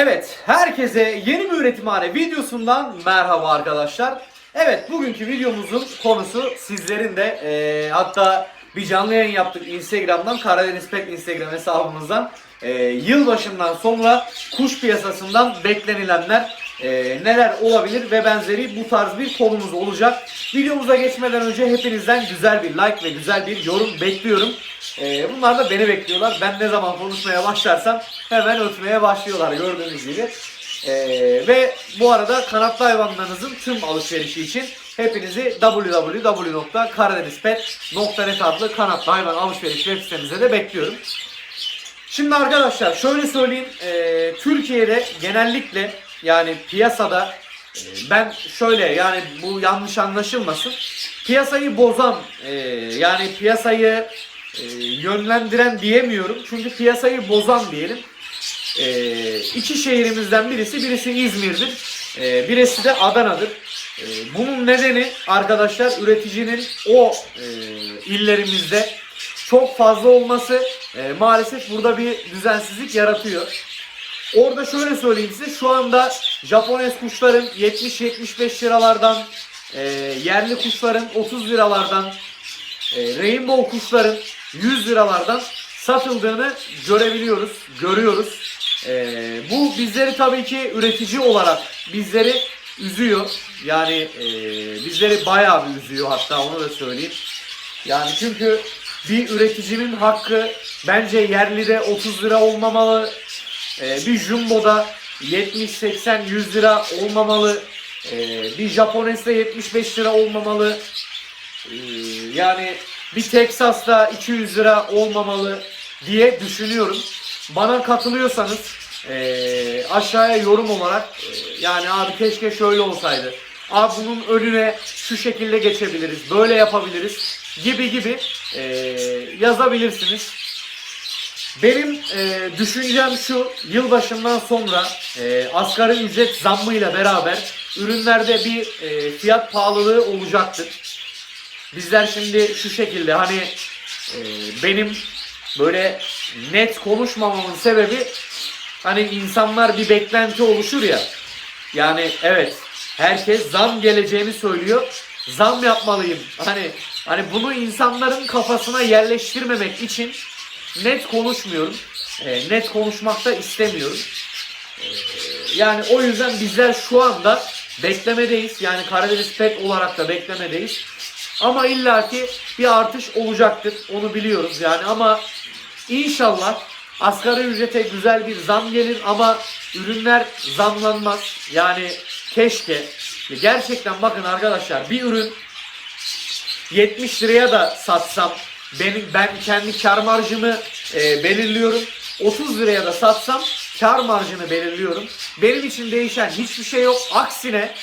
Evet, herkese yeni bir üretimhane videosundan merhaba arkadaşlar. Evet, bugünkü videomuzun konusu sizlerin de eee, hatta bir canlı yayın yaptık Instagram'dan, Karadeniz Pet Instagram hesabımızdan. Eee yılbaşından sonra kuş piyasasından beklenilenler eee, neler olabilir ve benzeri bu tarz bir konumuz olacak. Videomuza geçmeden önce hepinizden güzel bir like ve güzel bir yorum bekliyorum. Ee, bunlar da beni bekliyorlar. Ben ne zaman konuşmaya başlarsam hemen ötmeye başlıyorlar gördüğünüz gibi. Ee, ve bu arada kanatlı hayvanlarınızın tüm alışverişi için hepinizi www.karadenizpet.net adlı kanatlı hayvan alışveriş web sitemize de bekliyorum. Şimdi arkadaşlar şöyle söyleyeyim. Ee, Türkiye'de genellikle yani piyasada e, ben şöyle yani bu yanlış anlaşılmasın. Piyasayı bozan e, yani piyasayı e, yönlendiren diyemiyorum. Çünkü piyasayı bozan diyelim. İki şehrimizden birisi birisi İzmir'dir. Birisi de Adana'dır. Bunun nedeni arkadaşlar üreticinin o illerimizde çok fazla olması maalesef burada bir düzensizlik yaratıyor. Orada şöyle söyleyeyim size şu anda Japones kuşların 70-75 liralardan e, yerli kuşların 30 liralardan e, rainbow kuşların 100 liralardan satıldığını görebiliyoruz, görüyoruz. E, bu bizleri tabii ki üretici olarak bizleri üzüyor. Yani e, bizleri bayağı bir üzüyor hatta onu da söyleyeyim. Yani çünkü bir üreticinin hakkı bence yerlide 30 lira olmamalı. Ee, bir Jumbo'da 70, 80, 100 lira olmamalı. Ee, bir Japones'te 75 lira olmamalı. Ee, yani bir Texas'ta 200 lira olmamalı diye düşünüyorum. Bana katılıyorsanız ee, aşağıya yorum olarak ee, yani abi keşke şöyle olsaydı. Abi bunun önüne şu şekilde geçebiliriz, böyle yapabiliriz gibi gibi ee, yazabilirsiniz. Benim e, düşüncem şu, yılbaşından sonra e, asgari ücret zammıyla beraber ürünlerde bir e, fiyat pahalılığı olacaktır. Bizler şimdi şu şekilde hani e, benim böyle net konuşmamamın sebebi hani insanlar bir beklenti oluşur ya. Yani evet herkes zam geleceğini söylüyor. Zam yapmalıyım. Hani hani bunu insanların kafasına yerleştirmemek için net konuşmuyorum. E, net konuşmak da istemiyorum. E, yani o yüzden bizler şu anda beklemedeyiz. Yani Karadeniz Pet olarak da beklemedeyiz. Ama illaki bir artış olacaktır. Onu biliyoruz yani ama inşallah asgari ücrete güzel bir zam gelir ama ürünler zamlanmaz. Yani keşke gerçekten bakın arkadaşlar bir ürün 70 liraya da satsam benim ben kendi kar marjımı e, belirliyorum. 30 liraya da satsam kar marjını belirliyorum. Benim için değişen hiçbir şey yok. Aksine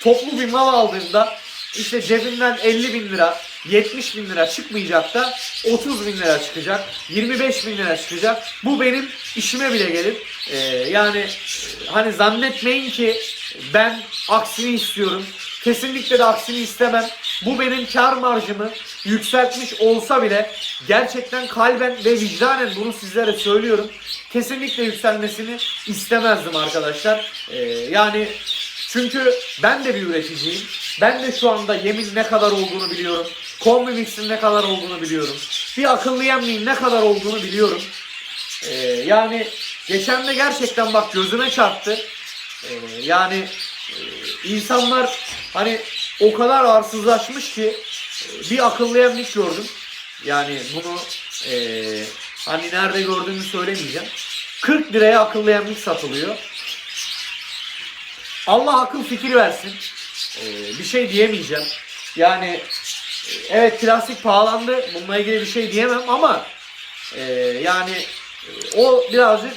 toplu bir mal aldığımda işte cebimden 50 bin lira 70 bin lira çıkmayacak da 30 bin lira çıkacak. 25 bin lira çıkacak. Bu benim işime bile gelir. Ee, yani e, hani zannetmeyin ki ben aksini istiyorum. Kesinlikle de aksini istemem. Bu benim kar marjımı yükseltmiş olsa bile gerçekten kalben ve vicdanen bunu sizlere söylüyorum. Kesinlikle yükselmesini istemezdim arkadaşlar. Ee, yani çünkü ben de bir üreticiyim. Ben de şu anda yemin ne kadar olduğunu biliyorum. Kombi mixin ne kadar olduğunu biliyorum. Bir akıllı yemliğin ne kadar olduğunu biliyorum. Ee, yani geçen de gerçekten bak gözüme çarptı. Ee, yani e, insanlar hani o kadar arsızlaşmış ki bir akıllı yemlik gördüm. Yani bunu e, hani nerede gördüğümü söylemeyeceğim. 40 liraya akıllı yemlik satılıyor. Allah akıl fikir versin. Ee, bir şey diyemeyeceğim. Yani e, evet plastik pahalandı. Bununla ilgili bir şey diyemem ama e, yani e, o birazcık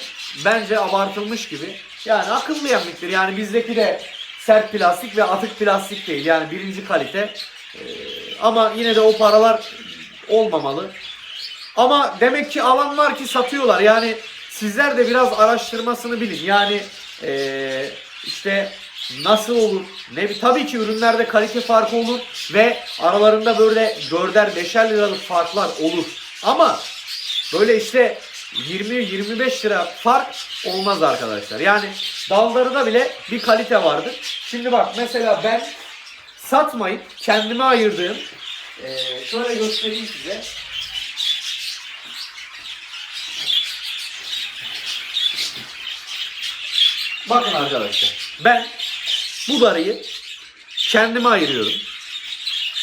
bence abartılmış gibi. Yani akıllı yemliktir. Yani bizdeki de sert plastik ve atık plastik değil. Yani birinci kalite. E, ama yine de o paralar olmamalı. Ama demek ki alan var ki satıyorlar. Yani sizler de biraz araştırmasını bilin. Yani eee, işte nasıl olur? Ne bi- tabii ki ürünlerde kalite farkı olur ve aralarında böyle dörder beşer liralık farklar olur. Ama böyle işte 20-25 lira fark olmaz arkadaşlar. Yani dallarında bile bir kalite vardır. Şimdi bak mesela ben satmayıp kendime ayırdığım eee, şöyle göstereyim size. Bakın arkadaşlar ben bu darıyı kendime ayırıyorum.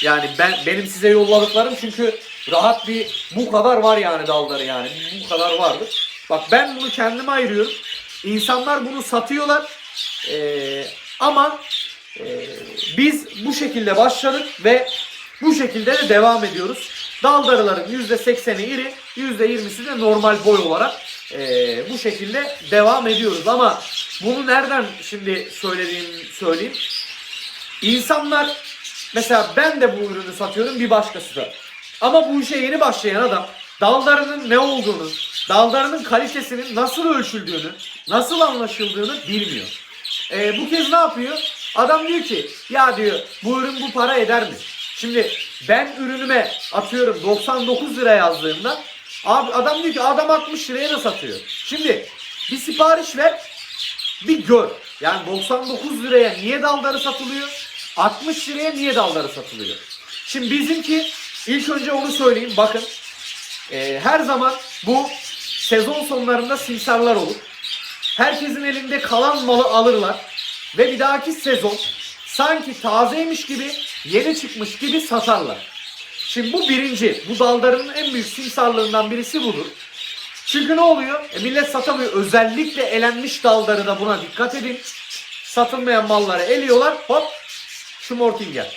Yani ben benim size yolladıklarım çünkü rahat bir bu kadar var yani dalları yani bu kadar vardı. Bak ben bunu kendime ayırıyorum. İnsanlar bunu satıyorlar. Ee, ama e, biz bu şekilde başladık ve bu şekilde de devam ediyoruz. Dal darıların %80'i iri, %20'si de normal boy olarak e, bu şekilde devam ediyoruz. Ama bunu nereden şimdi söylediğim söyleyeyim. İnsanlar mesela ben de bu ürünü satıyorum bir başkası da. Ama bu işe yeni başlayan adam dallarının ne olduğunu, dallarının kalitesinin nasıl ölçüldüğünü, nasıl anlaşıldığını bilmiyor. Ee, bu kez ne yapıyor? Adam diyor ki ya diyor bu ürün bu para eder mi? Şimdi ben ürünüme atıyorum 99 lira yazdığımda abi adam diyor ki adam 60 liraya da satıyor. Şimdi bir sipariş ver bir gör. Yani 99 liraya niye dalları satılıyor? 60 liraya niye dalları satılıyor? Şimdi bizimki ilk önce onu söyleyeyim. Bakın e, her zaman bu sezon sonlarında simsarlar olur. Herkesin elinde kalan malı alırlar. Ve bir dahaki sezon sanki tazeymiş gibi yeni çıkmış gibi satarlar. Şimdi bu birinci. Bu dallarının en büyük simsarlığından birisi budur. Çünkü ne oluyor? E, millet satamıyor. Özellikle elenmiş dalları da buna dikkat edin. Satılmayan malları eliyorlar. Hop Schmortinger.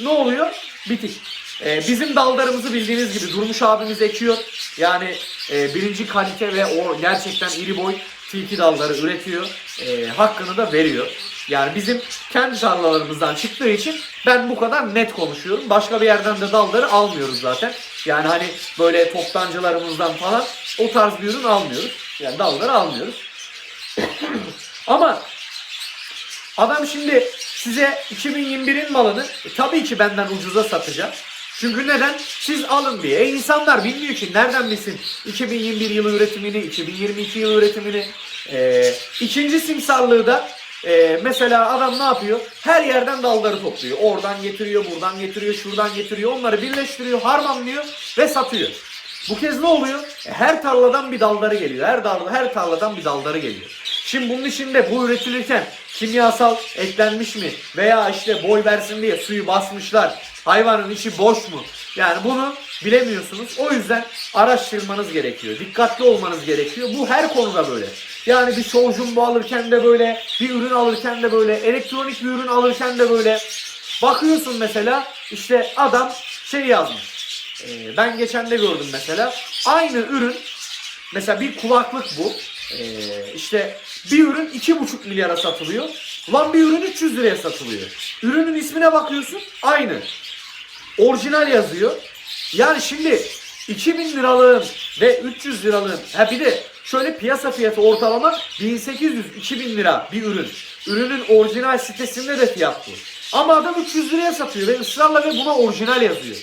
Ne oluyor? Bitik. E, bizim dallarımızı bildiğiniz gibi Durmuş abimiz ekiyor. Yani e, birinci kalite ve o gerçekten iri boy tilki dalları üretiyor. E, hakkını da veriyor. Yani bizim kendi tarlalarımızdan çıktığı için ben bu kadar net konuşuyorum. Başka bir yerden de dalları almıyoruz zaten. Yani hani böyle toptancılarımızdan falan o tarz bir ürün almıyoruz. Yani dalları almıyoruz. Ama adam şimdi size 2021'in malını tabii ki benden ucuza satacak. Çünkü neden? Siz alın diye. E insanlar bilmiyor ki nereden bilsin 2021 yılı üretimini, 2022 yılı üretimini. E, ikinci simsarlığı da e, mesela adam ne yapıyor? Her yerden dalları topluyor. Oradan getiriyor, buradan getiriyor, şuradan getiriyor. Onları birleştiriyor, harmanlıyor ve satıyor. Bu kez ne oluyor? E, her tarladan bir dalları geliyor. Her dalda her tarladan bir dalları geliyor. Şimdi bunun içinde bu üretilirken kimyasal eklenmiş mi veya işte boy versin diye suyu basmışlar. Hayvanın içi boş mu? Yani bunu bilemiyorsunuz. O yüzden araştırmanız gerekiyor. Dikkatli olmanız gerekiyor. Bu her konuda böyle. Yani bir show alırken de böyle, bir ürün alırken de böyle, elektronik bir ürün alırken de böyle. Bakıyorsun mesela işte adam şey yazmış. Ee, ben geçen de gördüm mesela. Aynı ürün mesela bir kulaklık bu. Ee, işte bir ürün 2,5 milyara satılıyor. Lan bir ürün 300 liraya satılıyor. Ürünün ismine bakıyorsun aynı. Orijinal yazıyor. Yani şimdi 2000 liralığın ve 300 liralığın ha bir de şöyle piyasa fiyatı ortalama 1800-2000 lira bir ürün. Ürünün orijinal sitesinde de fiyat bu. Ama adam 300 liraya satıyor ve ısrarla ve buna orijinal yazıyor.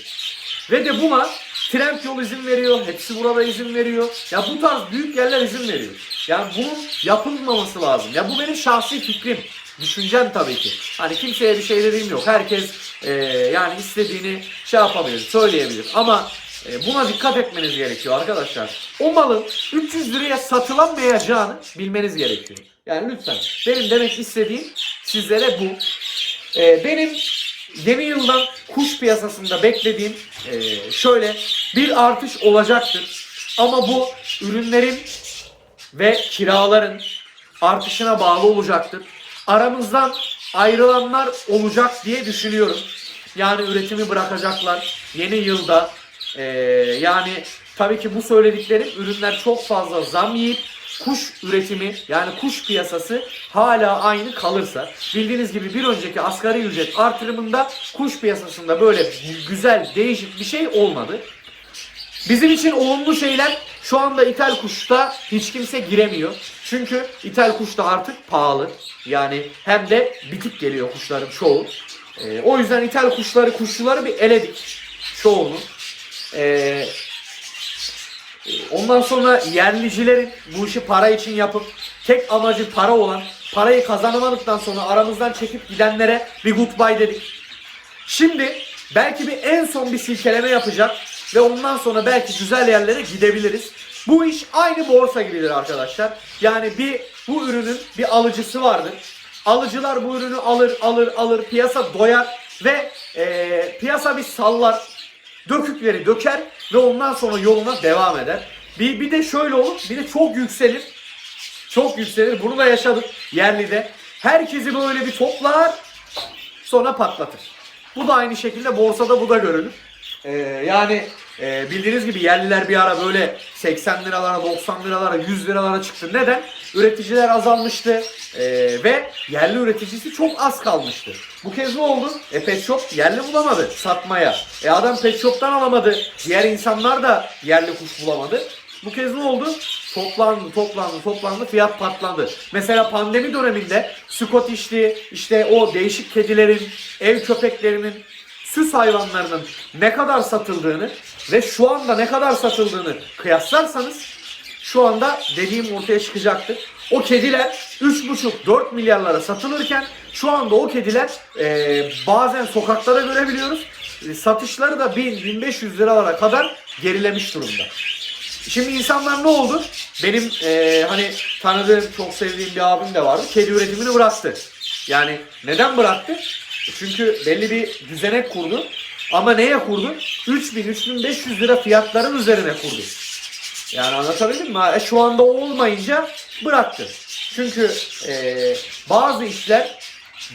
Ve de buna Trendyol izin veriyor. Hepsi burada izin veriyor. Ya bu tarz büyük yerler izin veriyor. Yani bunun yapılmaması lazım. Ya bu benim şahsi fikrim. Düşüncem tabii ki. Hani kimseye bir şey dediğim yok. Herkes e, yani istediğini şey yapabilir, söyleyebilir. Ama e, buna dikkat etmeniz gerekiyor arkadaşlar. O malın 300 liraya satılamayacağını bilmeniz gerekiyor. Yani lütfen. Benim demek istediğim sizlere bu. E, benim yeni yıldan kuş piyasasında beklediğim e, şöyle bir artış olacaktır. Ama bu ürünlerin ve kiraların artışına bağlı olacaktır. Aramızdan ayrılanlar olacak diye düşünüyorum. Yani üretimi bırakacaklar yeni yılda. e, yani tabii ki bu söylediklerim ürünler çok fazla zam yiyip kuş üretimi yani kuş piyasası hala aynı kalırsa bildiğiniz gibi bir önceki asgari ücret artırımında kuş piyasasında böyle güzel değişik bir şey olmadı. Bizim için olumlu şeyler şu anda ithal kuşta hiç kimse giremiyor. Çünkü ithal kuş da artık pahalı. Yani hem de bitik geliyor kuşların çoğu. Ee, o yüzden ithal kuşları, kuşçuları bir eledik çoğunu. E, Ondan sonra yerlicilerin bu işi para için yapıp tek amacı para olan, parayı kazanamadıktan sonra aramızdan çekip gidenlere bir goodbye dedik. Şimdi belki bir en son bir silkeleme yapacak ve ondan sonra belki güzel yerlere gidebiliriz. Bu iş aynı borsa gibidir arkadaşlar. Yani bir bu ürünün bir alıcısı vardır. Alıcılar bu ürünü alır, alır, alır, piyasa doyar ve eee, piyasa bir sallar, dökükleri döker ve ondan sonra yoluna devam eder. Bir, bir de şöyle olur, bir de çok yükselir. Çok yükselir. Bunu da yaşadık yerlide. Herkesi böyle bir toplar, sonra patlatır. Bu da aynı şekilde borsada bu da görülür. Ee, yani e, bildiğiniz gibi yerliler bir ara böyle 80 liralara, 90 liralara, 100 liralara çıktı. Neden? Üreticiler azalmıştı ee, ve yerli üreticisi çok az kalmıştı. Bu kez ne oldu? E pet shop yerli bulamadı satmaya. E adam pet shop'tan alamadı. Diğer insanlar da yerli kuş bulamadı. Bu kez ne oldu? Toplandı, toplandı, toplandı, fiyat patladı. Mesela pandemi döneminde Scottish'li, işte o değişik kedilerin, ev köpeklerinin, süs hayvanlarının ne kadar satıldığını ve şu anda ne kadar satıldığını kıyaslarsanız şu anda dediğim ortaya çıkacaktır. O kediler 3,5-4 milyarlara satılırken şu anda o kediler eee, bazen sokaklarda görebiliyoruz. E, Satışları da 1000-1500 liralara kadar gerilemiş durumda. Şimdi insanlar ne oldu? Benim eee, hani tanıdığım, çok sevdiğim bir abim de vardı. Kedi üretimini bıraktı. Yani neden bıraktı? Çünkü belli bir düzenek kurdu. Ama neye kurdu? 3000-3500 lira fiyatların üzerine kurdu. Yani anlatabildim mi? E, şu anda olmayınca bıraktı. Çünkü eee, bazı işler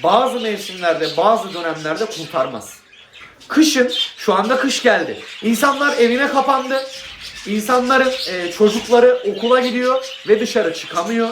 bazı mevsimlerde, bazı dönemlerde kurtarmaz. Kışın, şu anda kış geldi. İnsanlar evine kapandı. İnsanların e, çocukları okula gidiyor ve dışarı çıkamıyor.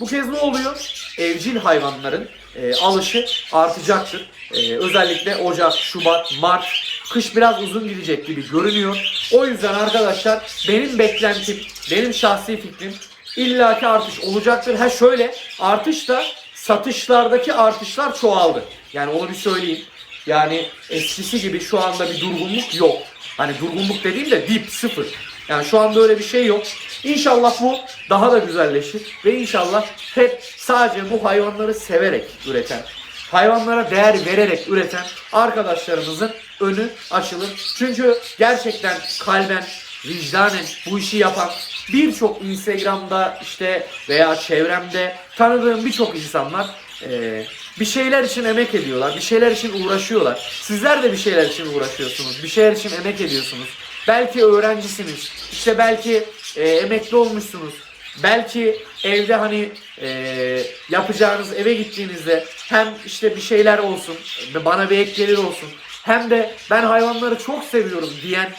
Bu kez ne oluyor? Evcil hayvanların e, alışı artacaktır. E, özellikle Ocak, Şubat, Mart, kış biraz uzun gidecek gibi görünüyor. O yüzden arkadaşlar benim beklentim, benim şahsi fikrim illaki artış olacaktır. Ha şöyle artış da satışlardaki artışlar çoğaldı. Yani onu bir söyleyeyim. Yani eskisi gibi şu anda bir durgunluk yok. Hani durgunluk dediğim de dip sıfır. Yani şu anda öyle bir şey yok. İnşallah bu daha da güzelleşir ve inşallah hep sadece bu hayvanları severek üreten, hayvanlara değer vererek üreten arkadaşlarımızın önü açılır. Çünkü gerçekten kalben, vicdanen bu işi yapan birçok Instagram'da işte veya çevremde tanıdığım birçok insanlar eee, bir şeyler için emek ediyorlar, bir şeyler için uğraşıyorlar. Sizler de bir şeyler için uğraşıyorsunuz, bir şeyler için emek ediyorsunuz. Belki öğrencisiniz, işte belki eee, emekli olmuşsunuz. Belki evde hani eee, yapacağınız eve gittiğinizde hem işte bir şeyler olsun, bana bir ek gelir olsun. Hem de ben hayvanları çok seviyorum diyen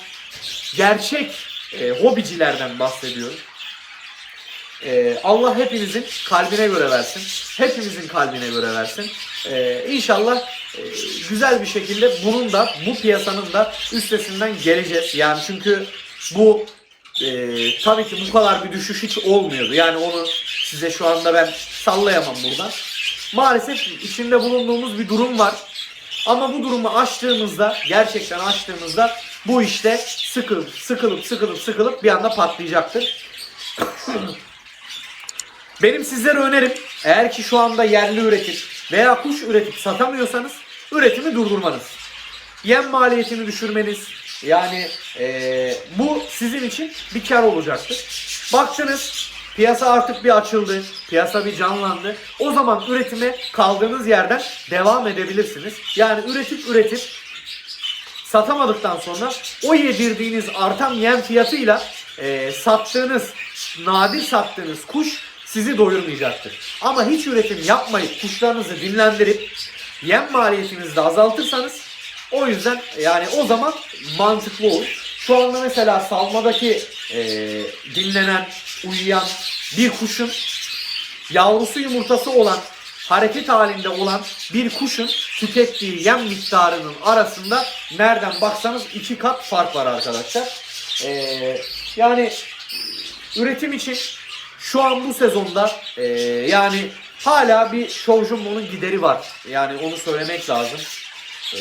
gerçek e, hobicilerden bahsediyorum. E, Allah hepinizin kalbine göre versin. Hepimizin kalbine göre versin. E, inşallah e, güzel bir şekilde bunun da bu piyasanın da üstesinden geleceğiz. Yani çünkü bu e, tabii ki bu kadar bir düşüş hiç olmuyordu. Yani onu size şu anda ben sallayamam buradan. Maalesef içinde bulunduğumuz bir durum var. Ama bu durumu aştığımızda, gerçekten aştığımızda bu işte sıkılıp sıkılıp sıkılıp sıkılıp bir anda patlayacaktır. Benim sizlere önerim eğer ki şu anda yerli üretip veya kuş üretip satamıyorsanız üretimi durdurmanız. Yem maliyetini düşürmeniz yani eee, bu sizin için bir kar olacaktır. Baktınız piyasa artık bir açıldı, piyasa bir canlandı. O zaman üretime kaldığınız yerden devam edebilirsiniz. Yani üretip üretip satamadıktan sonra o yedirdiğiniz artan yem fiyatıyla e, sattığınız, nadir sattığınız kuş sizi doyurmayacaktır. Ama hiç üretim yapmayıp kuşlarınızı dinlendirip yem maliyetinizi de azaltırsanız o yüzden yani o zaman mantıklı olur. Şu anda mesela salmadaki e, dinlenen, uyuyan bir kuşun yavrusu yumurtası olan hareket halinde olan bir kuşun tükettiği yem miktarının arasında nereden baksanız iki kat fark var arkadaşlar. Ee, yani üretim için şu an bu sezonda ee, yani hala bir Show Jumbo'nun gideri var. Yani onu söylemek lazım. Ee,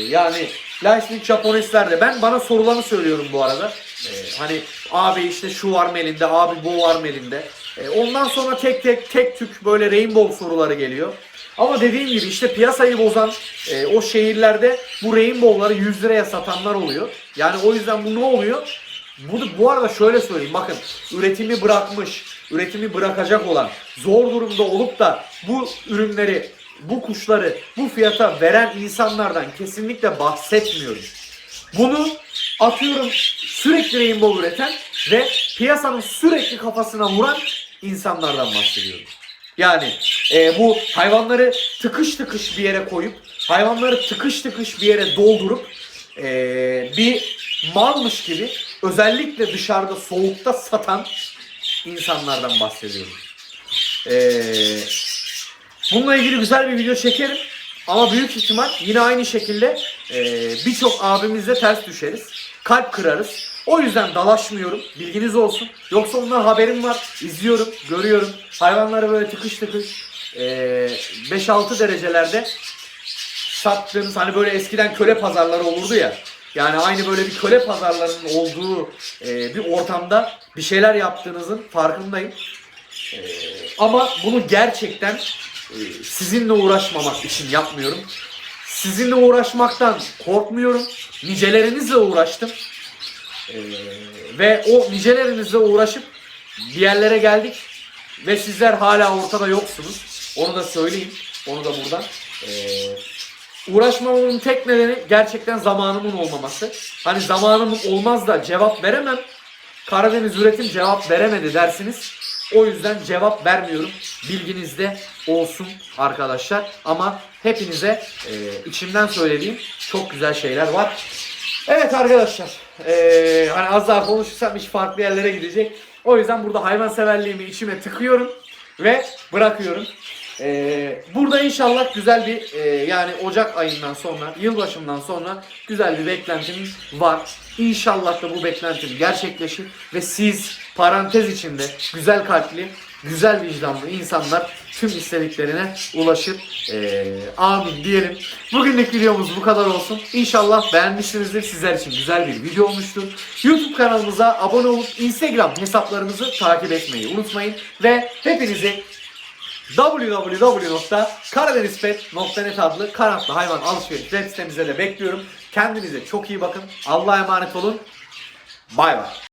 yani Lightning Japonesler de ben bana sorulanı söylüyorum bu arada. Ee, hani abi işte şu var mı elinde, abi bu var mı elinde. Ee, ondan sonra tek tek tek tük böyle rainbow soruları geliyor. Ama dediğim gibi işte piyasayı bozan e, o şehirlerde bu rainbow'ları 100 liraya satanlar oluyor. Yani o yüzden bu ne oluyor? Bu, bu arada şöyle söyleyeyim bakın üretimi bırakmış, üretimi bırakacak olan, zor durumda olup da bu ürünleri, bu kuşları bu fiyata veren insanlardan kesinlikle bahsetmiyorum. Bunu atıyorum sürekli rainbow üreten ve piyasanın sürekli kafasına vuran insanlardan bahsediyorum. Yani e, bu hayvanları tıkış tıkış bir yere koyup, hayvanları tıkış tıkış bir yere doldurup e, bir malmış gibi özellikle dışarıda soğukta satan insanlardan bahsediyorum. E, bununla ilgili güzel bir video çekerim. Ama büyük ihtimal yine aynı şekilde e, birçok abimizle ters düşeriz. Kalp kırarız. O yüzden dalaşmıyorum. Bilginiz olsun. Yoksa ondan haberim var. izliyorum, görüyorum. Hayvanları böyle tıkış tıkış e, 5-6 derecelerde sattığınız hani böyle eskiden köle pazarları olurdu ya. Yani aynı böyle bir köle pazarlarının olduğu e, bir ortamda bir şeyler yaptığınızın farkındayım. E, ama bunu gerçekten e, sizinle uğraşmamak için yapmıyorum. Sizinle uğraşmaktan korkmuyorum. Nicelerinizle uğraştım. E, ve o nicelerinizle uğraşıp bir yerlere geldik. Ve sizler hala ortada yoksunuz. Onu da söyleyeyim. Onu da buradan. E, uğraşmamamın tek nedeni gerçekten zamanımın olmaması. Hani zamanım olmaz da cevap veremem. Karadeniz üretim cevap veremedi dersiniz. O yüzden cevap vermiyorum. Bilginizde olsun arkadaşlar. Ama hepinize e, içimden söylediğim çok güzel şeyler var. Evet arkadaşlar. e, hani az daha konuşursam iş farklı yerlere gidecek. O yüzden burada hayvanseverliğimi içime tıkıyorum ve bırakıyorum. Ee, burada inşallah güzel bir e, yani Ocak ayından sonra, yılbaşından sonra güzel bir beklentim var. İnşallah da bu beklentim gerçekleşir ve siz parantez içinde güzel kalpli, güzel vicdanlı insanlar tüm istediklerine ulaşır. Ee, amin diyelim. Bugünlük videomuz bu kadar olsun. İnşallah beğenmişsinizdir. Sizler için güzel bir video olmuştur. YouTube kanalımıza abone olup Instagram hesaplarımızı takip etmeyi unutmayın. Ve hepinizi www.karadenizpet.net adlı kanatlı hayvan alışveriş web sitemize de bekliyorum. Kendinize çok iyi bakın. Allah'a emanet olun. Bay bay.